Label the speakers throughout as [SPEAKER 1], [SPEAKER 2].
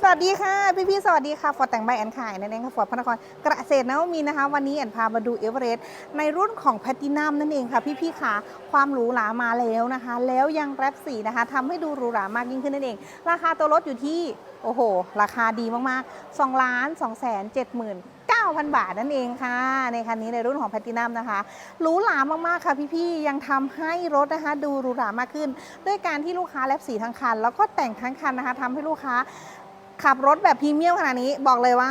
[SPEAKER 1] สวัสดีค่ะ พี่พี่ๆสวัสดีค่ะฟอร์ดแต่งใบแอนขายนั่นเองค่ะฟอร์ดพระนครเกษตรนวมินทร์นะคะ วันนี้แอนพามาดูเอเวอเรสต์ในรุ่นของแพตตินัมนั่นเองค่ะ พี่พี่ๆค่ะความหรูหรามาแล้วนะคะ แล้วยังแรปสีนะคะทำให้ดูหรูหรามากยิ่งขึ้นนั่นเอง ราคาตัวรถอยู่ที่โอ้โห ราคาดีมากๆ2ล้าน2แสน7หมื่น9,000 บาทนั่นเองค่ะ ในคันนี้ในรุ่นของแพตตินัมนะคะหรูหรามากๆค่ะพี่ๆยังทำให้รถนะคะ ดูหรูหรามากขึ้น ด้วยการที่ลูกค้าแลบสีทั้งคัน แล้วก็แต่งทั้งคันนะคะทำให้ลูกค้า ขับรถแบบพรีเมียมขนาดนี้บอกเลยว่า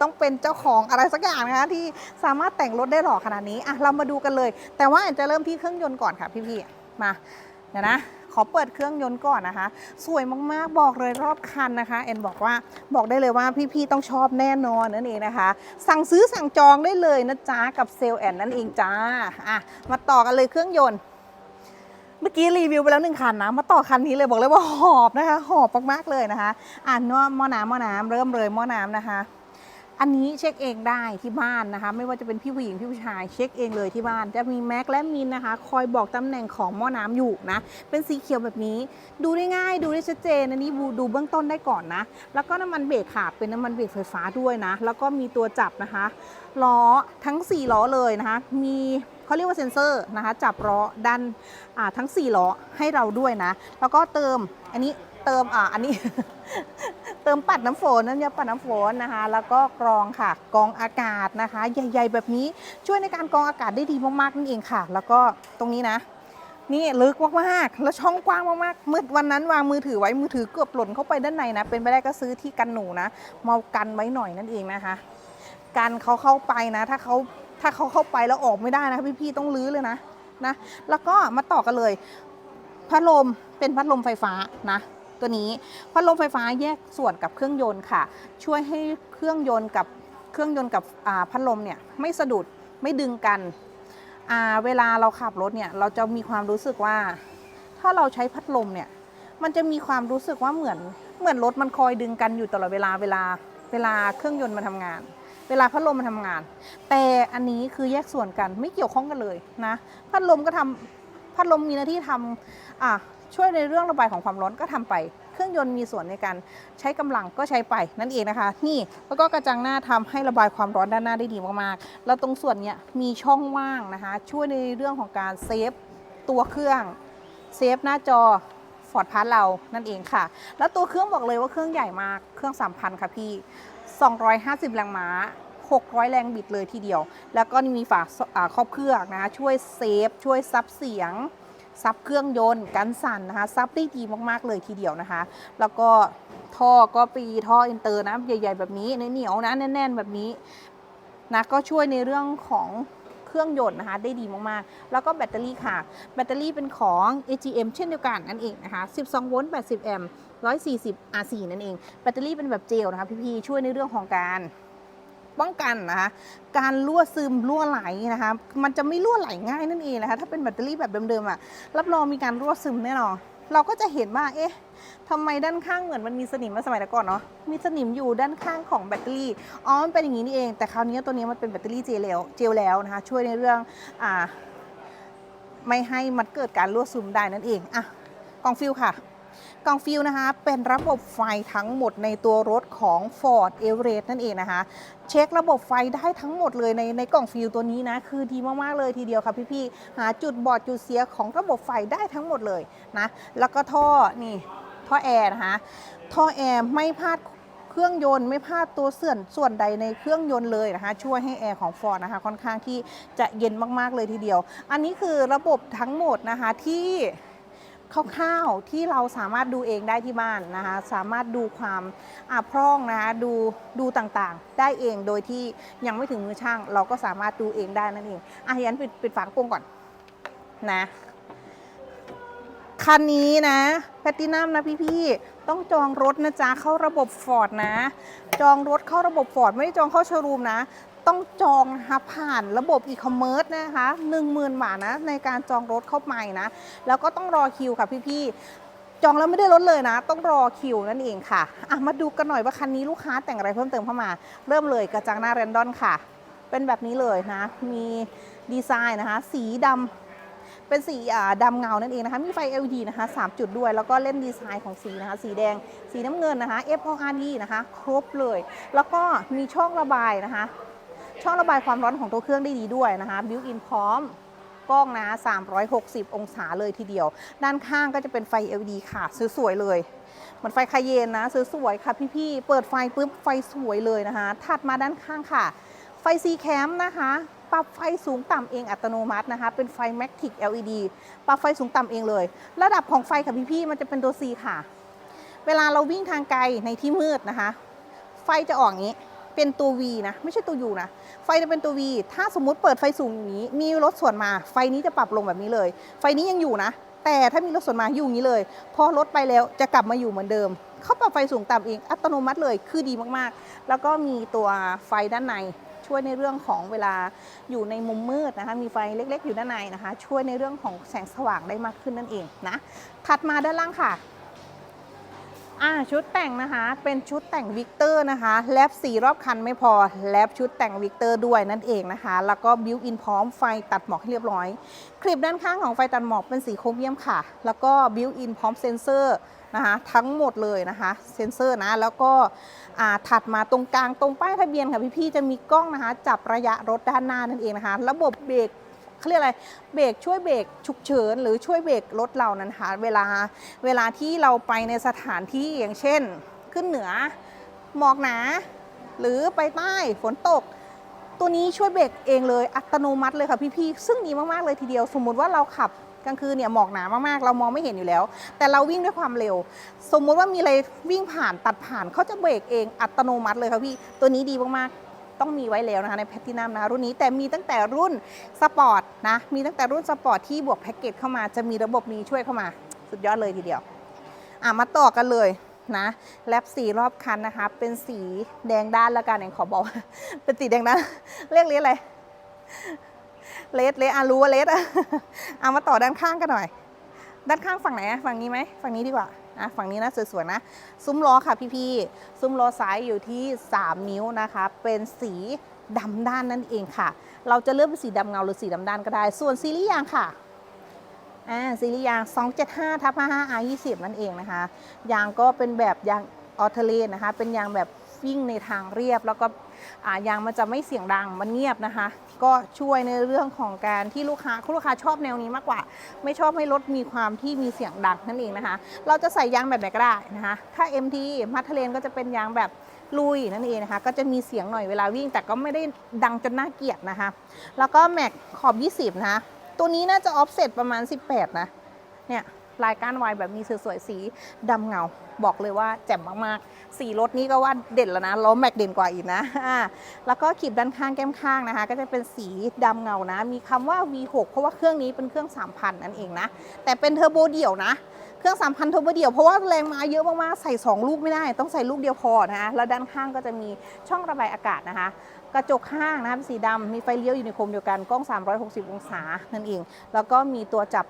[SPEAKER 1] ต้องเป็นเจ้าของอะไรสักอย่างนะคะที่สามารถแต่งรถได้หล่อขนาดนี้อะเรามาดูกันเลย แต่ว่าแอนจะเริ่มที่เครื่องยนต์ก่อนค่ะพี่ๆมาเดี๋ยวนะขอเปิดเครื่องยนต์ก่อนนะคะ สวยมากๆบอกเลยรอบคันนะคะแอนบอกว่าบอกได้เลยว่าพี่ๆต้องชอบแน่นอนนั่นเองนะคะ สั่งซื้อสั่งจองได้เลยนะจ๊ะกับเซลแอนนั่นเองจ้าอะมาต่อกันเลยเครื่องยนต์ เมื่อกี้รีวิวไปแล้วหนึ่งคันนะมาต่อคันนี้เลยบอกเลยว่าหอบนะคะ หอบมากๆเลยนะคะ อ่านว่าหม้อน้ำหม้อน้ำเริ่มเลยหม้อน้ำนะคะ อันนี้เช็คเองได้ที่บ้านนะคะ ไม่ว่าจะเป็นพี่ผู้หญิงพี่ผู้ชายเช็คเองเลยที่บ้าน จะมีแม็กและมินนะคะ คอยบอกตำแหน่งของหม้อน้ำอยู่นะ เป็นสีเขียวแบบนี้ ดูได้ง่ายดูได้ชัดเจนอันนี้ดูเบื้องต้นได้ก่อนนะ แล้วก็น้ำมันเบรกค่ะเป็นน้ำมันเบรกไฟฟ้าด้วยนะ แล้วก็มีตัวจับนะคะล้อทั้ง4ล้อเลยนะคะ มี เขาเรียกว่าเซ็นเซอร์นะคะ จับล้อด้านทั้ง 4ล้อให้เราด้วยนะ แล้วก็เติมอันนี้เติมอ่าอันนี้ เติมปัดน้ำฝนน้ำยปัดน้ำฝนนะคะ แล้วก็กรองค่ะกรองอากาศนะคะ ใหญ่ ๆ แบบนี้ช่วยในการกรองอากาศได้ดีมากๆนั่นเองค่ะ แล้วก็ตรงนี้นะนี่ลึกมากๆแล้วช่องกว้างมากๆมืดวันนั้นวางมือถือไว้มือถือเกือบหล่นเข้าไปด้านในนะ เป็นไปได้ก็ซื้อที่กันหนูนะมากันไว้หน่อยนั่นเองนะคะ กันเขาเข้าไปนะ ถ้าเขา ถ้าเขาเข้าไปแล้วออกไม่ได้นะพี่ๆต้องรื้อเลยนะนะ แล้วก็มาต่อกันเลยพัดลมเป็นพัดลมไฟฟ้านะตัวนี้พัดลมไฟฟ้าแยกส่วนกับเครื่องยนต์ค่ะ ช่วยให้เครื่องยนต์กับเครื่องยนต์กับพัดลมเนี่ยไม่สะดุดไม่ดึงกันเวลาเราขับรถเนี่ยเราจะมีความรู้สึกว่า ถ้าเราใช้พัดลมเนี่ยมันจะมีความรู้สึกว่าเหมือนเหมือนรถมันคอยดึงกันอยู่ตลอดเวลาเวลาเวลาเครื่องยนต์มันทำงาน เวลาพัดลมมันทำงาน แต่อันนี้คือแยกส่วนกันไม่เกี่ยวข้องกันเลยนะ พัดลมก็ทำพัดลมมีหน้าที่ทำอะช่วยในเรื่องระบายของความร้อนก็ทำไป เครื่องยนต์มีส่วนในการใช้กำลังก็ใช้ไปนั่นเองนะคะ นี่แล้วก็กระจังหน้าทำให้ระบายความร้อนด้านหน้าได้ดีมากๆ แล้วตรงส่วนเนี้ยมีช่องว่างนะคะ ช่วยในเรื่องของการเซฟตัวเครื่องเซฟหน้าจอฟอร์ดพาร์เรานั่นเองค่ะ แล้วตัวเครื่องบอกเลยว่าเครื่องใหญ่มากเครื่อง3,000ค่ะพี่ 250 แรงม้า 600 แรงบิดเลยทีเดียว แล้วก็มีฝาครอบเครื่องนะคะช่วยเซฟ ช่วยซับเสียง ซับเครื่องยนต์กันสั่นนะคะ ซับได้ดีมากๆเลยทีเดียวนะคะ แล้วก็ท่อก็ปีท่ออินเตอร์นะ ใหญ่ ๆ แบบนี้เหนียวนะ แน่น ๆ แบบนี้นะก็ช่วยในเรื่องของเครื่องยนต์นะคะได้ดีมากๆ แล้วก็แบตเตอรี่ค่ะ แบตเตอรี่เป็นของ AGM เช่นเดียวกันนั่นเองนะคะ 12 โวลต์ 80 แอมป์ 140 R4 นั่นเอง แบตเตอรี่เป็นแบบเจลนะคะพี่ๆช่วยในเรื่องของการป้องกันนะคะการรั่วซึมรั่วไหลนะคะมันจะไม่รั่วไหลง่ายนั่นเองนะคะถ้าเป็นแบตเตอรี่แบบเดิมๆอะรับรองมีการรั่วซึมแน่นอนเราก็จะเห็นว่าเอ๊ะทำไมด้านข้างเหมือนมันมีสนิมมาสมัยต่ก่อนเนาะมีสนิมอยู่ด้านข้างของแบตเตอรี่อ๋อมันเป็นอย่างนี้นี่เอง แต่คราวนี้ตัวนี้มันเป็นแบตเตอรี่เจลแล้วเจลแล้วนะคะช่วยในเรื่องอ่าไม่ให้มันเกิดการรั่วซึมได้นั่นเองอะกองฟิลค่ะ กล่องฟิลนะคะ เป็นระบบไฟทั้งหมดในตัวรถของ Ford Everest นั่นเองนะคะ เช็คระบบไฟได้ทั้งหมดเลยในในกล่องฟิลตัวนี้นะ คือดีมาก ๆ เลยทีเดียวค่ะพี่ ๆ หาจุดบอดจุดเสียของระบบไฟได้ทั้งหมดเลยนะ แล้วก็ท่อนี่ท่อแอร์นะคะ ท่อแอร์ไม่พลาดเครื่องยนต์ไม่พลาดตัวเสื่อนส่วนใดในเครื่องยนต์เลยนะคะ ช่วยให้แอร์ของ Ford นะคะค่อนข้างที่จะเย็นมาก ๆ เลยทีเดียว อันนี้คือระบบทั้งหมดนะคะที่ คร่าวๆที่เราสามารถดูเองได้ที่บ้านนะคะ สามารถดูความอาพร่องนะคะดูดูต่างๆ ได้เองโดยที่ยังไม่ถึงมือช่าง เราก็สามารถดูเองได้นั่นเองอะยันปิดปิดฝากระโปรงก่อนนะคันนี้นะแพตตินัมนะพี่ๆต้องจองรถนะจ๊ะเข้าระบบฟอร์ดนะ จองรถเข้าระบบฟอร์ดไม่ได้จองเข้าโชว์รูมนะ ต้องจองนะคะผ่านระบบอีคอมเมิร์ซนะคะ 10,000 บาทนะในการจองรถเข้าไปนะ แล้วก็ต้องรอคิวค่ะพี่ๆ จองแล้วไม่ได้ลดเลยนะ ต้องรอคิวนั่นเองค่ะอะ มาดูกันหน่อยว่าคันนี้ลูกค้าแต่งอะไรเพิ่มเติมเข้ามา เริ่มเลยกระจังหน้าแรนดอนค่ะ เป็นแบบนี้เลยนะ มีดีไซน์นะคะ สีดเป็นสีอ่าดำเงานั่นเองนะคะ มีไฟ LED นะคะ 3 จุดด้วย แล้วก็เล่นดีไซน์ของสีนะคะ สีแดง สีน้ำเงินนะคะ FORD นะคะ ครบเลย แล้วก็มีช่องระบายนะคะ ช่องระบายความร้อนของตัวเครื่องได้ดีด้วยนะคะบิวอินพร้อมกล้องนะ 360 องศาเลยทีเดียว ด้านข้างก็จะเป็นไฟ LED ค่ะ สวยๆเลยเหมือนไฟคาเยนนะ สวยๆค่ะพี่ๆ เปิดไฟปุ๊บไฟสวยเลยนะคะ ถัดมาด้านข้างค่ะ ไฟ C cam นะคะ ปรับไฟสูงต่ำเองอัตโนมัตินะคะ เป็นไฟ Matic LED ปรับไฟสูงต่ำเองเลย ระดับของไฟค่ะพี่ๆ มันจะเป็นตัว C ค่ะ เวลาเราวิ่งทางไกลในที่มืดนะคะ ไฟจะออกอย่างนี้ เป็นตัว V นะ ไม่ใช่ตัว U นะ ไฟจะเป็นตัว V ถ้าสมมุติเปิดไฟสูงอย่างนี้ มีรถสวนมา ไฟนี้จะปรับลงแบบนี้เลย ไฟนี้ยังอยู่นะ แต่ถ้ามีรถสวนมาอยู่อย่างนี้เลย พอรถไปแล้วจะกลับมาอยู่เหมือนเดิม เขาปรับไฟสูงต่ำเองอัตโนมัติเลย คือดีมากๆ แล้วก็มีตัวไฟด้านในช่วยในเรื่องของเวลาอยู่ในมุมมืดนะคะ มีไฟเล็ก ๆ อยู่ด้านในนะคะ ช่วยในเรื่องของแสงสว่างได้มากขึ้นนั่นเองนะ ถัดมาด้านล่างค่ะ อ่าชุดแต่งนะคะ เป็นชุดแต่งวิกเตอร์นะคะ แลบสีรอบคันไม่พอ แลบชุดแต่งวิกเตอร์ด้วยนั่นเองนะคะ แล้วก็บิวอินพร้อมไฟตัดหมอกให้เรียบร้อย คลิปด้านข้างของไฟตัดหมอกเป็นสีโครเมียมค่ะ แล้วก็บิวอินพร้อมเซนเซอร์นะคะทั้งหมดเลยนะคะเซนเซอร์นะแล้วก็อ่าถัดมาตรงกลางตรงป้ายทะเบียนค่ะพี่ๆจะมีกล้องนะคะ จับระยะรถด้านหน้านั่นเองนะคะ ระบบเบรก เขาเรียกอะไรเบรกช่วยเบรกฉุกเฉินหรือช่วยเบรกรถเรานั้นค่ะเวลาเวลาที่เราไปในสถานที่อย่างเช่น ขึ้นเหนือหมอกหนา หรือไปใต้ฝนตก ตัวนี้ช่วยเบรกเองเลยอัตโนมัติเลยค่ะพี่ๆซึ่งดีมากๆเลยทีเดียว สมมุติว่าเราขับกลางคืนเนี่ยหมอกหนามากๆ เรามองไม่เห็นอยู่แล้ว แต่เราวิ่งด้วยความเร็ว สมมุติว่ามีอะไรวิ่งผ่านตัดผ่านเขาจะเบรกเองอัตโนมัติเลยค่ะพี่ ตัวนี้ดีมากๆ ต้องมีไว้แล้วนะคะในแพทตินัมนะคะรุ่นนี้แต่มีตั้งแต่รุ่นสปอร์ตนะมีตั้งแต่รุ่นสปอร์ตที่บวกแพ็กเกจเข้ามาจะมีระบบนี้ช่วยเข้ามา สุดยอดเลยทีเดียวอะมาต่อกันเลยนะแลบสีรอบคันนะคะ เป็นสีแดงด้านละกันเองขอบอก เป็นสีแดงด้านเรียกเลสอะไรเลสเลสอะรู้ว่าเลสอะเอามาต่อด้านข้างกันหน่อย ด้านข้างฝั่งไหนอะฝั่งนี้ไหมฝั่งนี้ดีกว่า อะฝั่งนี้นะสวยๆนะ ซุ้มล้อค่ะพี่ๆซุ้มล้อซ้ายอยู่ที่ 3 นิ้วนะคะ เป็นสีดำด้านนั่นเองค่ะ เราจะเลือกเป็นสีดำเงาหรือสีดำด้านก็ได้ ส่วนซีรีส์ยางค่ะอ่าซีรีส์ยาง 275ทับ55 R 20นั่นเองนะคะ ยางก็เป็นแบบยางออเทเลนนะคะ เป็นยางแบบวิ่งในทางเรียบแล้วก็ ยางมันจะไม่เสียงดังมันเงียบนะคะ ก็ช่วยในเรื่องของการที่ลูกค้าคุณลูกค้าชอบแนวนี้มากกว่า ไม่ชอบให้รถมีความที่มีเสียงดังนั่นเองนะคะ เราจะใส่ยางแบบไหนก็ได้นะคะ ถ้า MT มัทเทเลนก็จะเป็นยางแบบลุยนั่นเองนะคะ ก็จะมีเสียงหน่อยเวลาวิ่ง แต่ก็ไม่ได้ดังจนน่าเกลียดนะคะ แล้วก็แม็กขอบ 20 นะะตัวนี้น่าจะออฟเซตประมาณ 18 นะ เนี่ย ลายก้านวายแบบมีสวยๆสีดำเงา บอกเลยว่าแจ่มมากๆ สีรถนี้ก็ว่าเด่นแล้วนะล้อแม็กเด่นกว่าอีกนะอ่าแล้วก็ขีบด้านข้างแก้มข้างนะคะ ก็จะเป็นสีดำเงานะ มีคำว่า V6 เพราะว่าเครื่องนี้เป็นเครื่อง 3,000 นั่นเองนะ แต่เป็นเทอร์โบเดี่ยวนะเครื่อง 3,000 เทอร์โบเดี่ยว เพราะว่าแรงมาเยอะมาก ๆ ใส่ 2 ลูกไม่ได้ ต้องใส่ลูกเดียวพอนะคะแล้วด้านข้างก็จะมีช่องระบายอากาศนะคะ กระจกข้างนะคะเป็นสีดำมีไฟเลี้ยวอยู่ในโคมเดียวกัน กล้อง 360 องศานั่นเอง แล้วก็มีตัวจับ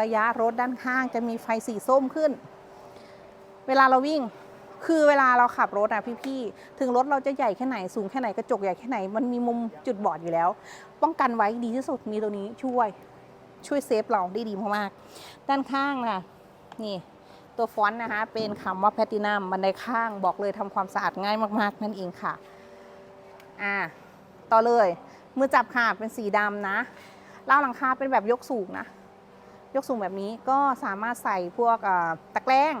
[SPEAKER 1] ระยะรถด้านข้างจะมีไฟสีส้มขึ้น เวลาเราวิ่งคือเวลาเราขับรถอะพี่ๆ ถึงรถเราจะใหญ่แค่ไหนสูงแค่ไหนกระจกใหญ่แค่ไหน มันมีมุมจุดบอดอยู่แล้ว ป้องกันไว้ดีที่สุดมีตัวนี้ช่วยช่วยเซฟเราได้ดีมากๆ ด้านข้างนะนี่ตัวฟอนต์นะคะเป็นคำว่าแพตตินัมบันไดข้างบอกเลยทำความสะอาดง่ายมากๆ นั่นเองค่ะอ่าต่อเลยมือจับค่ะเป็นสีดำนะราหลังคาเป็นแบบยกสูงนะ ยกสูงแบบนี้ก็สามารถใส่พวกตะแกรง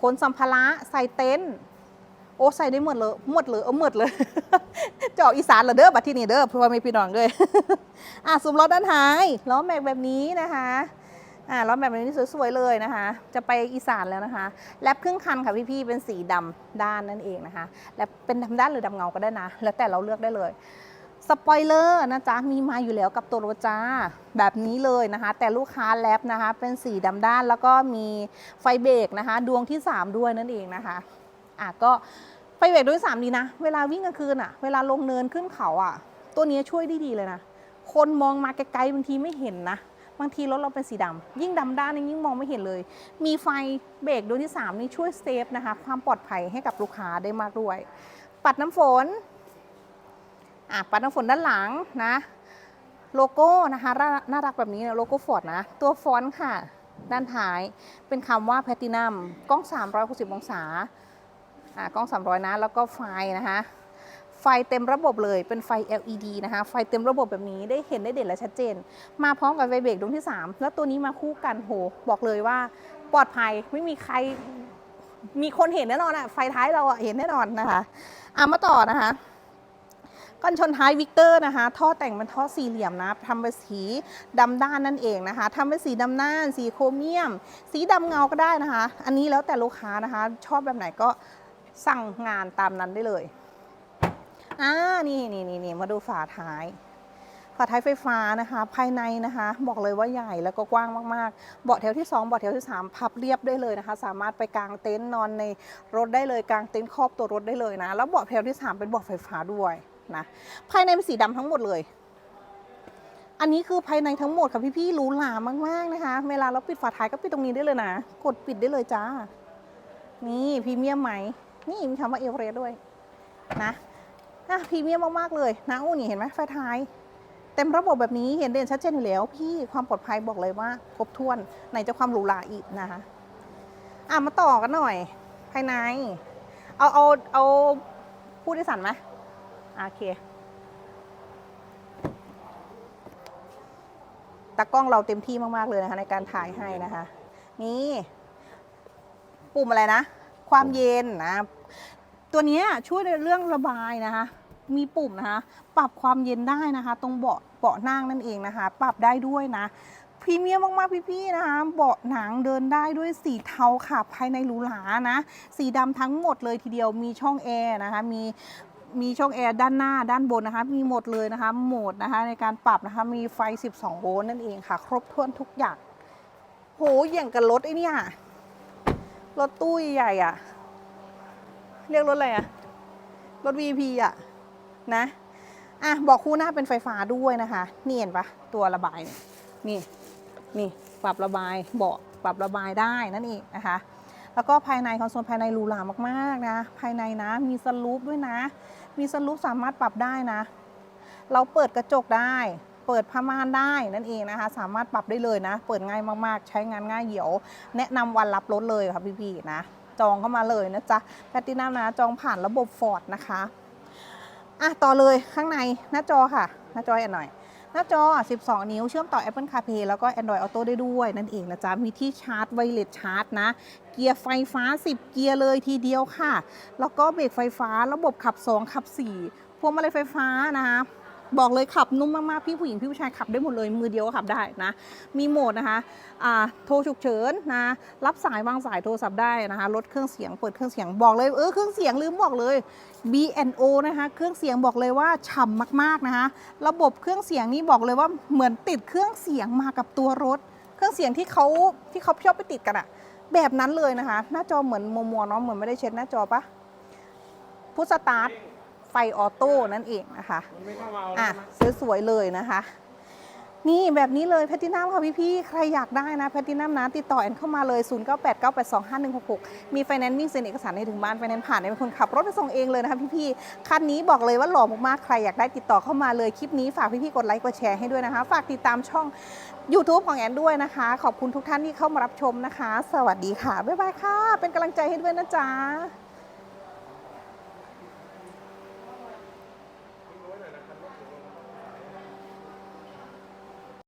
[SPEAKER 1] ขนสัมภาระใส่เต็นท์โอ้ใส่ได้หมดเลยหมดเลยเออหมดเลยจะออกอีสานเหรอเด้อบัดที่นี่เด้อเพราะว่ามีพี่น้องด้วยอะซุ้มล้อด้านท้ายล้อแม็กแบบนี้นะคะอ่าล้อแม็กแบบนี้สวยๆเลยนะคะ จะไปอีสานแล้วนะคะแลบครึ่งคันค่ะพี่ๆเป็นสีดำด้านนั่นเองนะคะและเป็นดำด้านหรือดำเงาก็ได้นะ แล้วแต่เราเลือกได้เลย สปอยเลอร์นะจ๊ะมีมาอยู่แล้วกับตัวรถจ้าแบบนี้เลยนะคะ แต่ลูกค้าแลบนะคะ เป็นสีดำด้านแล้วก็มีไฟเบรกนะคะ ดวงที่ 3 ด้วยนั่นเองนะคะอะก็ไฟเบรกด้วย3ดีนะ เวลาวิ่งกลางคืนอะ เวลาลงเนินขึ้นเขาอะ ตัวนี้ช่วยได้ดีเลยนะ คนมองมาไกลๆบางทีไม่เห็นนะบางทีรถเราเป็นสีดำยิ่งดำด้านนี่ยิ่งมองไม่เห็นเลย มีไฟเบรกดวงที่ 3 นี่ช่วยเซฟนะคะ ความปลอดภัยให้กับลูกค้าได้มากด้วย ปัดน้ำฝน อะปัดน้ำฝนด้านหลังนะ โลโก้นะคะน่ารักแบบนี้นะโลโก้ฟอร์ดนะ ตัวฟอนต์ค่ะ ด้านท้ายเป็นคำว่าแพ t ตินัมกล้อง 360 องศาอ่ากล้อง 300 นะ แล้วก็ไฟนะคะไฟเต็มระบบเลยเป็นไฟ LED นะคะ ไฟเต็มระบบแบบนี้ได้เห็นได้เด่นและชัดเจน มาพร้อมกับไฟเบรกดวงที่ 3 แล้วตัวนี้มาคู่กันโห บอกเลยว่าปลอดภัยไม่มีใครมีคนเห็นแน่นอนอะไฟท้ายเราอะเห็นแน่นอนนะคะอะมาต่อนะคะ กันชนท้ายวิกเตอร์นะคะ ท่อแต่งเป็นท่อสี่เหลี่ยมนะทำเป็นสีดำด้านนั่นเองนะคะทำเป็นสีดำด้าน สีโครเมียม สีดำเงาก็ได้นะคะ อันนี้แล้วแต่ลูกค้านะคะ ชอบแบบไหนก็สั่งงานตามนั้นได้เลยอ่านี่นี่นี่นี่มาดูฝาท้ายฝาท้ายไฟฟ้านะคะ ภายในนะคะ บอกเลยว่าใหญ่แล้วก็กว้างมากๆ เบาะแถวที่ 2 เบาะแถวที่ 3 พับเรียบได้เลยนะคะ สามารถไปกางเต็นท์นอนในรถได้เลยกางเต็นท์ครอบตัวรถได้เลยนะ แล้วเบาะแถวที่ 3 เป็นเบาะไฟฟ้าด้วย นะภายในเป็นสีดำทั้งหมดเลย อันนี้คือภายในทั้งหมดค่ะพี่ๆหรูหรามากๆนะคะ เวลาเราปิดฝาท้ายก็ปิดตรงนี้ได้เลยนะ กดปิดได้เลยจ้า นี่พรีเมียมไหม นี่มีคำว่าเอเวอเรสต์ด้วยนะอะพรีเมียมมากๆเลยนะอู้นี่เห็นไหมไฟท้ายเต็มระบบแบบนี้เห็นเด่นชัดเจนอยู่แล้ว พี่ความปลอดภัยบอกเลยว่า ครบถ้วนไหนจะความหรูหราอีกนะคะอะมาต่อกันหน่อย ภายใน เอาเอาเอาผู้โดยสารไหม โอเค ตากล้องเราเต็มที่มาก ๆ เลยนะคะ ในการถ่ายให้นะคะ นี่ ปุ่มอะไรนะ ความเย็นนะ ตัวนี้ช่วยในเรื่องระบายนะคะ มีปุ่มนะคะ ปรับความเย็นได้นะคะ ตรงเบาะเบาะนั่งนั่นเองนะคะ ปรับได้ด้วยนะพรีเมียมมากๆพี่ๆนะคะ เบาะหนังเดินได้ด้วยสีเทาค่ะ ภายในหรูหรานะ สีดำทั้งหมดเลยทีเดียวมีช่องแอร์นะคะ มี มีช่องแอร์ด้านหน้าด้านบนนะคะ มีหมดเลยนะคะ โหมดนะคะในการปรับนะคะ มีไฟ 12 โวลต์นั่นเองค่ะ ครบถ้วนทุกอย่าง โหอย่างกับรถไอ้เนี่ยรถตู้ใหญ่อะเรียกรถอะไรอะรถ VP อะนะ อะ บอกคู่หน้าเป็นไฟฟ้าด้วยนะคะ นี่เห็นปะตัวระบายเนี่ยนี่ นี่ ปรับระบายเบาะปรับระบายได้นั่นเองนะคะ แล้วก็ภายในคอนโซลภายในรูหรามากๆนะ ภายในนะ มีสลูปด้วยนะ มีสลูปสามารถปรับได้นะ เราเปิดกระจกได้ เปิดผ้าม่านได้นั่นเองนะคะ สามารถปรับได้เลยนะ เปิดง่ายมากๆ ใช้งานง่ายเหี่ยว แนะนำวันรับรถเลยค่ะพี่ๆนะ จองเข้ามาเลยนะจ๊ะแพตตินัมนะ จองผ่านระบบฟอร์ดนะคะอะต่อเลยข้างในหน้าจอค่ะ หน้าจอแอนหน่อย น้าจอ 12 นิ้ว เชื่อมต่อ Apple CarPlay แล้วก็ Android Auto ได้ด้วยนั่นเองนะจ๊ะ มีที่ชาร์จไวเลสชาร์จนะ เกียร์ไฟฟ้า 10 เกียร์เลยทีเดียวค่ะ แล้วก็เบรกไฟฟ้า ระบบขับ 2 ขับ 4 พวงมาลัยไฟฟ้านะคะ บอกเลยขับนุ่มมากๆ พี่ผู้หญิงพี่ผู้ชายขับได้หมดเลยมือเดียวขับได้นะ มีโหมดนะคะอ่าโทรฉุกเฉินนะรับสายวางสายโทรศัพท์ได้นะคะลดเครื่องเสียงเปิดเครื่องเสียงบอกเลยเออเครื่องเสียงลืมบอกเลย B&O นะคะเครื่องเสียงบอกเลยว่าฉ่ำมากๆนะคะระบบเครื่องเสียงนี่บอกเลยว่าเหมือนติดเครื่องเสียงมากับตัวรถ เครื่องเสียงที่เขาที่เขาชอบไปติดกันอะแบบนั้นเลยนะคะ หน้าจอเหมือนมัวมัวๆเนาะเหมือนไม่ได้เช็ดหน้าจอปะพุทสตาร์ท ฟออโต้นั่นเองนะคะ
[SPEAKER 2] อะ
[SPEAKER 1] สวยๆเลยนะคะ นี่แบบนี้เลยแพตตินัมค่ะพี่ๆใครอยากได้นะแพตตินัมนะติดต่อแอนเข้ามาเลย 0989825166 มีไฟแนนซ์มิ่งเซ็นเอกสารให้ถึงบ้านไฟแนนซ์ผ่านเป็นคนขับรถไปส่งเองเลยนะคะพี่ๆคันนี้บอกเลยว่าหล่อมากๆใครอยากได้ติดต่อเข้ามาเลยคลิปนี้ฝากพี่ๆกดไลค์กดแชร์ให้ด้วยนะคะ ฝากติดตามช่อง YouTube ของแอนด้วยนะคะ ขอบคุณทุกท่านที่เข้ามารับชมนะคะ สวัสดีค่ะบ๊ายบายค่ะ เป็นกำลังใจให้ด้วยนะจ๊ะ